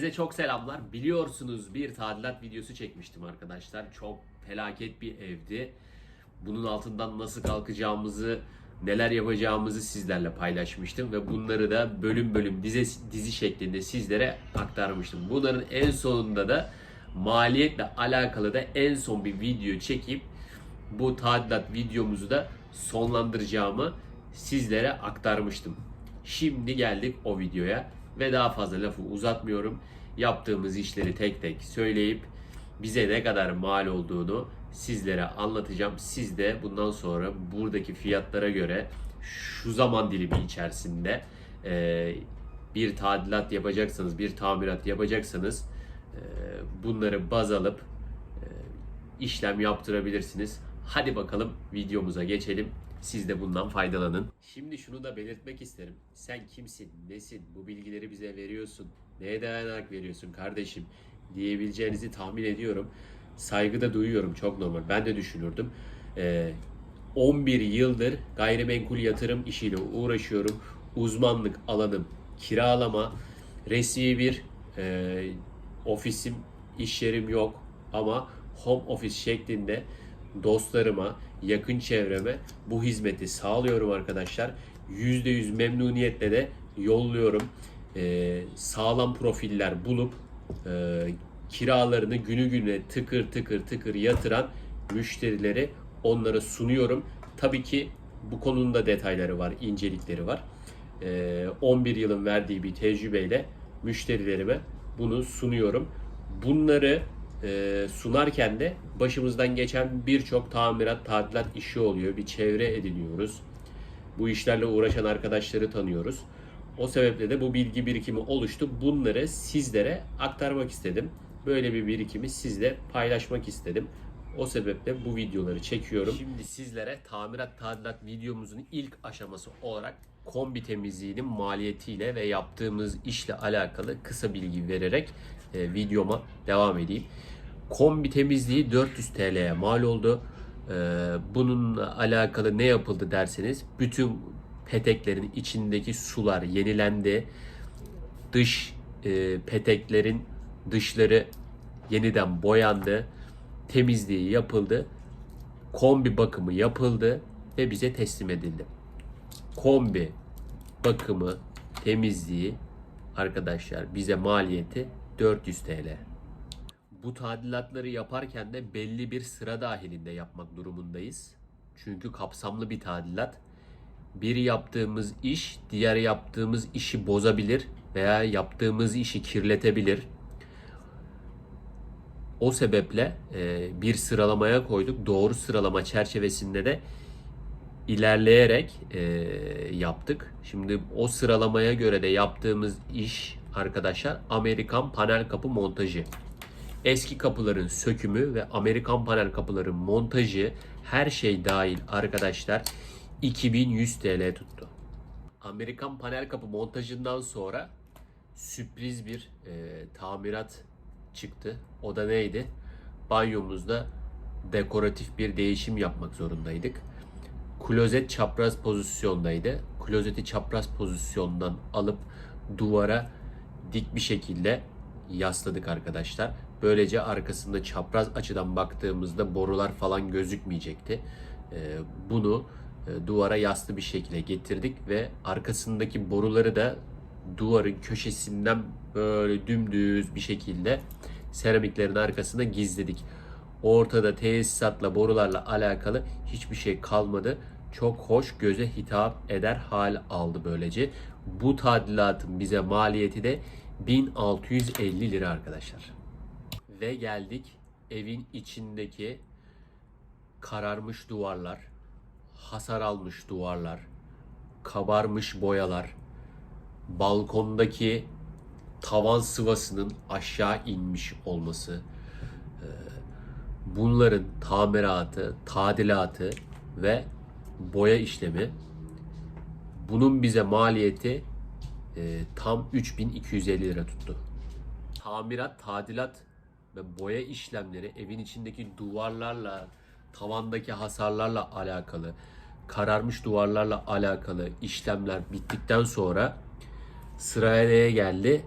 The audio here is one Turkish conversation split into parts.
Herkese çok selamlar. Biliyorsunuz bir tadilat videosu çekmiştim arkadaşlar. Çok felaket bir evdi. Bunun altından nasıl kalkacağımızı, neler yapacağımızı sizlerle paylaşmıştım ve bunları da bölüm bölüm dizi, dizi şeklinde sizlere aktarmıştım. Bunların en sonunda da maliyetle alakalı da en son bir video çekip bu tadilat videomuzu da sonlandıracağımı sizlere aktarmıştım. Şimdi geldik o videoya ve daha fazla lafı uzatmıyorum. Yaptığımız işleri tek tek söyleyip bize ne kadar mal olduğunu sizlere anlatacağım. Siz de bundan sonra buradaki fiyatlara göre şu zaman dilimi içerisinde e, bir tadilat yapacaksanız, bir tamirat yapacaksanız e, bunları baz alıp e, işlem yaptırabilirsiniz. Hadi bakalım videomuza geçelim. Siz de bundan faydalanın. Şimdi şunu da belirtmek isterim. Sen kimsin, nesin, bu bilgileri bize veriyorsun, neye dayanarak veriyorsun kardeşim diyebileceğinizi tahmin ediyorum. Saygı da duyuyorum çok normal. Ben de düşünürdüm. Ee, 11 yıldır gayrimenkul yatırım işiyle uğraşıyorum. Uzmanlık alanım kiralama. Resmi bir e, ofisim, iş yerim yok ama home office şeklinde dostlarıma, yakın çevreme bu hizmeti sağlıyorum arkadaşlar. %100 memnuniyetle de yolluyorum. Ee, sağlam profiller bulup e, kiralarını günü güne tıkır tıkır tıkır yatıran müşterileri onlara sunuyorum. Tabii ki bu konunun da detayları var, incelikleri var. Ee, 11 yılın verdiği bir tecrübeyle müşterilerime bunu sunuyorum. Bunları e, sunarken de başımızdan geçen birçok tamirat, tadilat işi oluyor. Bir çevre ediniyoruz. Bu işlerle uğraşan arkadaşları tanıyoruz. O sebeple de bu bilgi birikimi oluştu. Bunları sizlere aktarmak istedim. Böyle bir birikimi sizle paylaşmak istedim. O sebeple bu videoları çekiyorum. Şimdi sizlere tamirat tadilat videomuzun ilk aşaması olarak kombi temizliğinin maliyetiyle ve yaptığımız işle alakalı kısa bilgi vererek e, videoma devam edeyim. Kombi temizliği 400 TL'ye mal oldu. E, bununla alakalı ne yapıldı derseniz bütün peteklerin içindeki sular yenilendi. Dış e, peteklerin dışları yeniden boyandı. Temizliği yapıldı. Kombi bakımı yapıldı ve bize teslim edildi. Kombi bakımı, temizliği arkadaşlar bize maliyeti 400 TL. Bu tadilatları yaparken de belli bir sıra dahilinde yapmak durumundayız. Çünkü kapsamlı bir tadilat. Bir yaptığımız iş diğer yaptığımız işi bozabilir veya yaptığımız işi kirletebilir. O sebeple e, bir sıralamaya koyduk. Doğru sıralama çerçevesinde de ilerleyerek e, yaptık. Şimdi o sıralamaya göre de yaptığımız iş arkadaşlar Amerikan panel kapı montajı. Eski kapıların sökümü ve Amerikan panel kapıların montajı her şey dahil arkadaşlar 2100 TL tuttu. Amerikan panel kapı montajından sonra sürpriz bir e, tamirat çıktı. O da neydi? Banyomuzda dekoratif bir değişim yapmak zorundaydık. Klozet çapraz pozisyondaydı. Klozeti çapraz pozisyondan alıp duvara dik bir şekilde yasladık arkadaşlar. Böylece arkasında çapraz açıdan baktığımızda borular falan gözükmeyecekti. Ee, Bunu e, duvara yaslı bir şekilde getirdik ve arkasındaki boruları da duvarın köşesinden böyle dümdüz bir şekilde seramiklerin arkasında gizledik. Ortada tesisatla borularla alakalı hiçbir şey kalmadı. Çok hoş göze hitap eder hal aldı böylece. Bu tadilatın bize maliyeti de 1650 lira arkadaşlar. Ve geldik evin içindeki kararmış duvarlar, hasar almış duvarlar, kabarmış boyalar, balkondaki tavan sıvasının aşağı inmiş olması, e, bunların tamiratı, tadilatı ve boya işlemi bunun bize maliyeti e, tam 3250 lira tuttu. Tamirat, tadilat ve boya işlemleri evin içindeki duvarlarla, tavandaki hasarlarla alakalı, kararmış duvarlarla alakalı işlemler bittikten sonra sıraya geldi?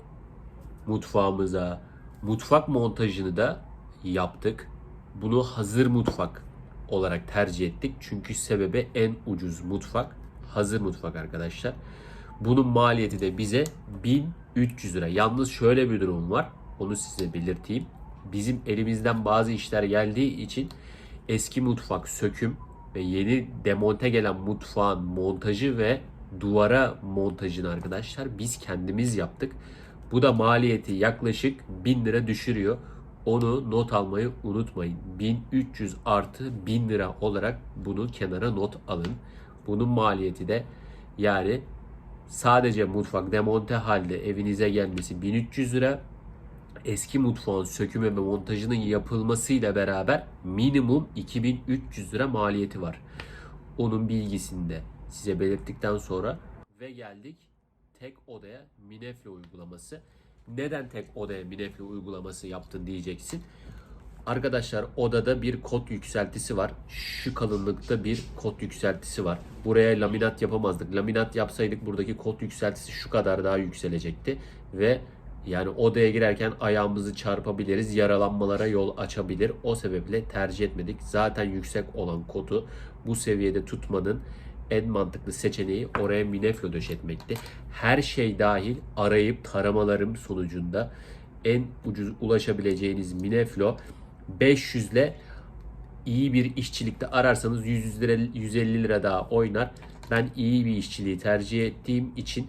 Mutfağımıza. Mutfak montajını da yaptık. Bunu hazır mutfak olarak tercih ettik. Çünkü sebebi en ucuz mutfak. Hazır mutfak arkadaşlar. Bunun maliyeti de bize 1300 lira. Yalnız şöyle bir durum var. Onu size belirteyim. Bizim elimizden bazı işler geldiği için eski mutfak söküm ve yeni demonte gelen mutfağın montajı ve duvara montajını arkadaşlar biz kendimiz yaptık. Bu da maliyeti yaklaşık 1000 lira düşürüyor. Onu not almayı unutmayın. 1300 artı 1000 lira olarak bunu kenara not alın. Bunun maliyeti de yani sadece mutfak demonte halde evinize gelmesi 1300 lira. Eski mutfağın sökümü ve montajının yapılmasıyla beraber minimum 2300 lira maliyeti var. Onun bilgisini de size belirttikten sonra ve geldik tek odaya Minefle uygulaması. Neden tek odaya Minefle uygulaması yaptın diyeceksin. Arkadaşlar odada bir kod yükseltisi var. Şu kalınlıkta bir kod yükseltisi var. Buraya laminat yapamazdık. Laminat yapsaydık buradaki kod yükseltisi şu kadar daha yükselecekti. Ve yani odaya girerken ayağımızı çarpabiliriz. Yaralanmalara yol açabilir. O sebeple tercih etmedik. Zaten yüksek olan kodu bu seviyede tutmanın en mantıklı seçeneği oraya mineflo döşetmekti. Her şey dahil arayıp taramalarım sonucunda en ucuz ulaşabileceğiniz mineflo 500 ile iyi bir işçilikte ararsanız 100 lira 150 lira daha oynar. Ben iyi bir işçiliği tercih ettiğim için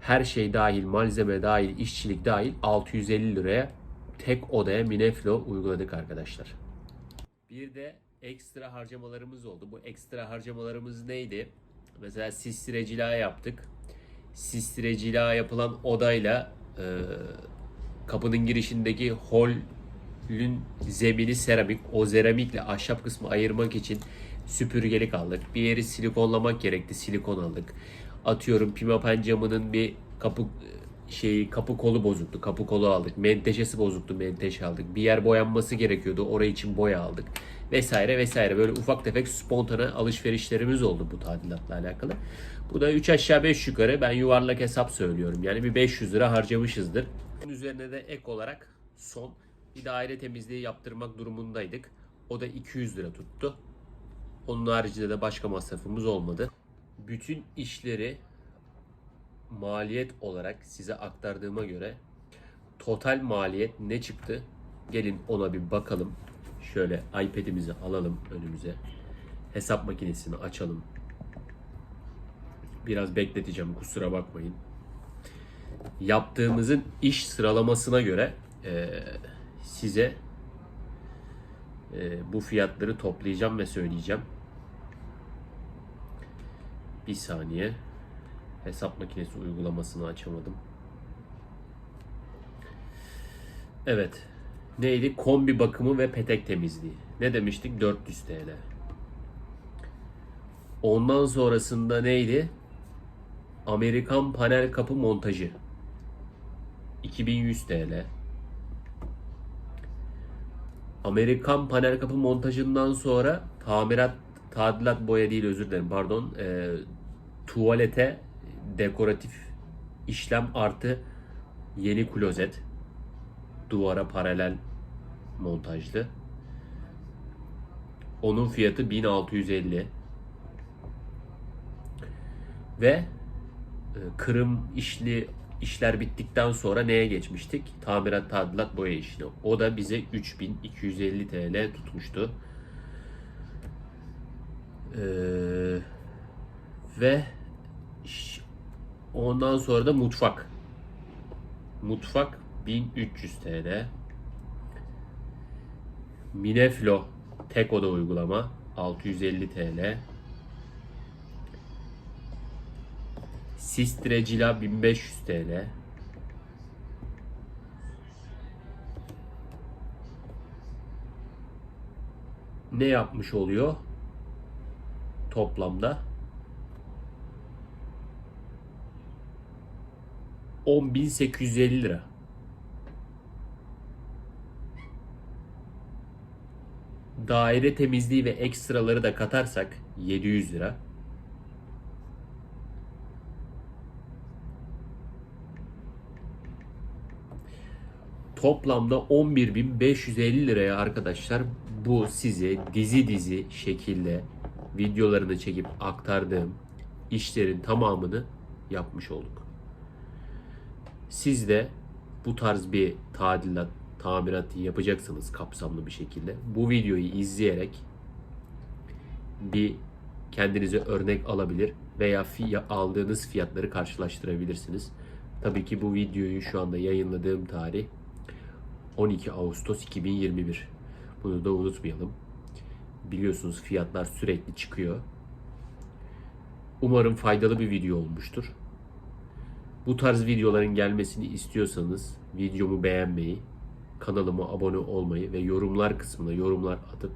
her şey dahil, malzeme dahil, işçilik dahil 650 liraya tek odaya Mineflo uyguladık arkadaşlar. Bir de ekstra harcamalarımız oldu. Bu ekstra harcamalarımız neydi? Mesela sistire cila yaptık. Sistire cila yapılan odayla e, kapının girişindeki holün zemini seramik. O seramikle ahşap kısmı ayırmak için süpürgelik aldık. Bir yeri silikonlamak gerekti. Silikon aldık. Atıyorum pimapen camının bir kapı şeyi kapı kolu bozuktu. Kapı kolu aldık. Menteşesi bozuktu. Menteşe aldık. Bir yer boyanması gerekiyordu. Orayı için boya aldık. Vesaire vesaire. Böyle ufak tefek spontane alışverişlerimiz oldu bu tadilatla alakalı. Bu da 3 aşağı 5 yukarı ben yuvarlak hesap söylüyorum. Yani bir 500 lira harcamışızdır. Bunun üzerine de ek olarak son bir daire temizliği yaptırmak durumundaydık. O da 200 lira tuttu. Onun haricinde de başka masrafımız olmadı. Bütün işleri maliyet olarak size aktardığıma göre total maliyet ne çıktı? Gelin ona bir bakalım. Şöyle iPad'imizi alalım önümüze. Hesap makinesini açalım. Biraz bekleteceğim kusura bakmayın. Yaptığımızın iş sıralamasına göre eee, size eee, bu fiyatları toplayacağım ve söyleyeceğim. Bir saniye. Hesap makinesi uygulamasını açamadım. Evet. Neydi? Kombi bakımı ve petek temizliği. Ne demiştik? 400 TL. Ondan sonrasında neydi? Amerikan panel kapı montajı. 2100 TL. Amerikan panel kapı montajından sonra tamirat, tadilat boya değil özür dilerim pardon. e, tuvalete dekoratif işlem artı yeni klozet. Duvara paralel montajlı. Onun fiyatı 1650. Ve e, kırım işli işler bittikten sonra neye geçmiştik? Tamirat, tadilat, boya işine. O da bize 3250 TL tutmuştu. Ee, ve ondan sonra da mutfak. Mutfak 1300 TL. Mineflo tek oda uygulama 650 TL. Sistrecila 1500 TL. Ne yapmış oluyor? Toplamda 10.850 lira. Daire temizliği ve ekstraları da katarsak 700 lira. Toplamda 11.550 liraya arkadaşlar bu size dizi dizi şekilde videolarını çekip aktardığım işlerin tamamını yapmış olduk. Siz de bu tarz bir tadilat, tamirat yapacaksınız kapsamlı bir şekilde. Bu videoyu izleyerek bir kendinize örnek alabilir veya aldığınız fiyatları karşılaştırabilirsiniz. Tabii ki bu videoyu şu anda yayınladığım tarih 12 Ağustos 2021. Bunu da unutmayalım. Biliyorsunuz fiyatlar sürekli çıkıyor. Umarım faydalı bir video olmuştur. Bu tarz videoların gelmesini istiyorsanız videomu beğenmeyi, kanalıma abone olmayı ve yorumlar kısmına yorumlar atıp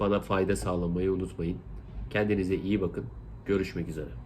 bana fayda sağlamayı unutmayın. Kendinize iyi bakın. Görüşmek üzere.